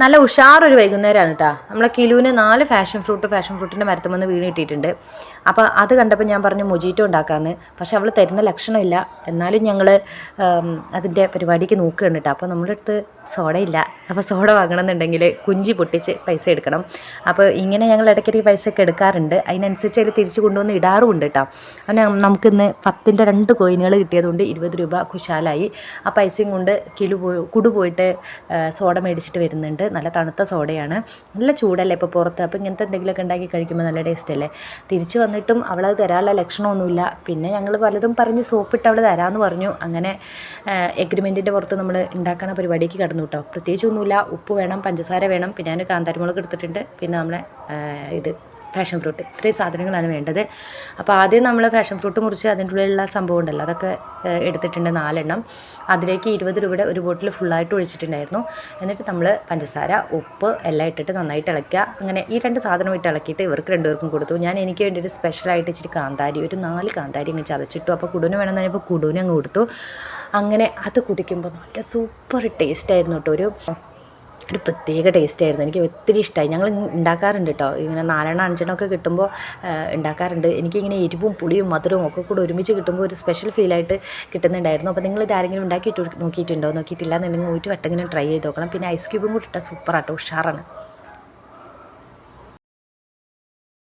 നല്ല ഉഷാറൊരു വൈകുന്നേരമാണ് കേട്ടോ നമ്മളെ കിലുവിന് നാല് ഫാഷൻ ഫ്രൂട്ട് ഫാഷൻ ഫ്രൂട്ടിന്റെ മരത്തുമെന്ന് വീണ് കിട്ടിയിട്ടുണ്ട്. അപ്പോൾ അത് കണ്ടപ്പോൾ ഞാൻ പറഞ്ഞു മൊജീറ്റോ ഉണ്ടാക്കാമെന്ന് പക്ഷെ അവൾ തരുന്ന ലക്ഷണമില്ല. എന്നാലും ഞങ്ങൾ അതിന്റെ പരിപാടിക്ക് നോക്കുകയാണ് കേട്ടോ അപ്പോൾ നമ്മുടെ അടുത്ത് സോഡയില്ല അപ്പോൾ സോഡ വാങ്ങണമെന്നുണ്ടെങ്കിൽ കുഞ്ചി പൊട്ടിച്ച് പൈസ എടുക്കണം. അപ്പോൾ ഇങ്ങനെ ഞങ്ങൾ ഇടയ്ക്കിടയ്ക്ക് പൈസ ഒക്കെ എടുക്കാറുണ്ട്. അതിനനുസരിച്ച് അതിൽ തിരിച്ച് കൊണ്ടുവന്ന് ഇടാറുമുണ്ട് കേട്ടോ അങ്ങനെ നമുക്കിന്ന് പത്തിന്റെ രണ്ട് കോയിനുകൾ കിട്ടിയതുകൊണ്ട് ഇരുപത് രൂപ കുശാലായി. ആ പൈസയും കൊണ്ട് കിലു പോയി കുടു പോയിട്ട് സോഡ മേടിച്ചിട്ട് വരുന്നുണ്ട്. നല്ല തണുത്ത സോഡയാണ്. നല്ല ചൂടല്ലേ ഇപ്പോൾ പുറത്ത്? അപ്പോൾ ഇങ്ങനത്തെ എന്തെങ്കിലുമൊക്കെ ഉണ്ടാക്കി കഴിക്കുമ്പോൾ നല്ല ടേസ്റ്റ് അല്ലേ? തിരിച്ച് വന്നിട്ടും അവളത് തരാനുള്ള ലക്ഷണമൊന്നുമില്ല. പിന്നെ ഞങ്ങൾ പലതും പറഞ്ഞ് സോപ്പിട്ട് അവൾ തരാമെന്ന് പറഞ്ഞു. അങ്ങനെ എഗ്രിമെന്റിന്റെ പുറത്ത് നമ്മൾ ഉണ്ടാക്കുന്ന പരിപാടിക്ക് കടന്നു കേട്ടോ. പ്രത്യേകിച്ചൊന്നുമില്ല ഉപ്പ് വേണം പഞ്ചസാര വേണം. പിന്നെ ഞാൻ കാന്താരിമുളക് എടുത്തിട്ടുണ്ട്. പിന്നെ നമ്മളെ ഇത് ഫാഷൻ ഫ്രൂട്ട് ഇത്രയും സാധനങ്ങളാണ് വേണ്ടത്. അപ്പോൾ ആദ്യം നമ്മൾ ഫാഷൻ ഫ്രൂട്ട് മുറിച്ച് അതിന്റെ ഉള്ളിലുള്ള സംഭവം ഉണ്ടല്ലോ അതൊക്കെ എടുത്തിട്ടുണ്ട് നാലെണ്ണം. അതിലേക്ക് ഇരുപത് രൂപയുടെ ഒരു ബോട്ടിൽ ഫുള്ളായിട്ട് ഒഴിച്ചിട്ടുണ്ടായിരുന്നു. എന്നിട്ട് നമ്മൾ പഞ്ചസാര ഉപ്പ് എല്ലാം ഇട്ടിട്ട് നന്നായിട്ട് ഇളക്കുക. അങ്ങനെ ഈ രണ്ട് സാധനം ഇട്ട് ഇളക്കിയിട്ട് ഇവർക്ക് രണ്ടുപേർക്കും കൊടുത്തു. ഞാൻ എനിക്ക് വേണ്ടിയിട്ട് സ്പെഷ്യലായിട്ട് ഇച്ചിരി കാന്താരി ഒരു നാല് കാന്താരി അങ്ങ് ചതച്ചിട്ടു. അപ്പോൾ കുടുവിന് വേണമെന്ന് പറഞ്ഞപ്പോൾ കുടുവിനെ അങ്ങ് കൊടുത്തു. അങ്ങനെ അത് കുടിക്കുമ്പോൾ നല്ല സൂപ്പർ ടേസ്റ്റ് ആയിരുന്നു കേട്ടോ. ഒരു ഒരു പ്രത്യേക ടേസ്റ്റ് ആയിരുന്നു. എനിക്ക് ഒത്തിരി ഇഷ്ടമായി ഞങ്ങൾ ഉണ്ടാക്കാറുണ്ട് കേട്ടോ ഇങ്ങനെ നാലെണ്ണം അഞ്ചെണ്ണം ഒക്കെ കിട്ടുമ്പോൾ ഉണ്ടാക്കാറുണ്ട് എനിക്കിങ്ങനെ എരിവും പുളിയും മധുരവും ഒക്കെ കൂടെ ഒരുമിച്ച് കിട്ടുമ്പോൾ ഒരു സ്പെഷ്യൽ ഫീലായിട്ട് കിട്ടുന്നുണ്ടായിരുന്നു. അപ്പോൾ നിങ്ങൾ ഇതാരെങ്കിലും ഉണ്ടാക്കി ഉണ്ടാക്കിയിട്ട് നോക്കിയിട്ടുണ്ടോ? നോക്കിയിട്ടില്ല എന്നുണ്ടെങ്കിൽ ഒരു വട്ടം ഇങ്ങനെ ട്രൈ ചെയ്ത് നോക്കണം. പിന്നെ ഐസ് ക്യൂബും കൂടി ഇട്ടാൽ സൂപ്പറാട്ടോ ഉഷാറാണ്.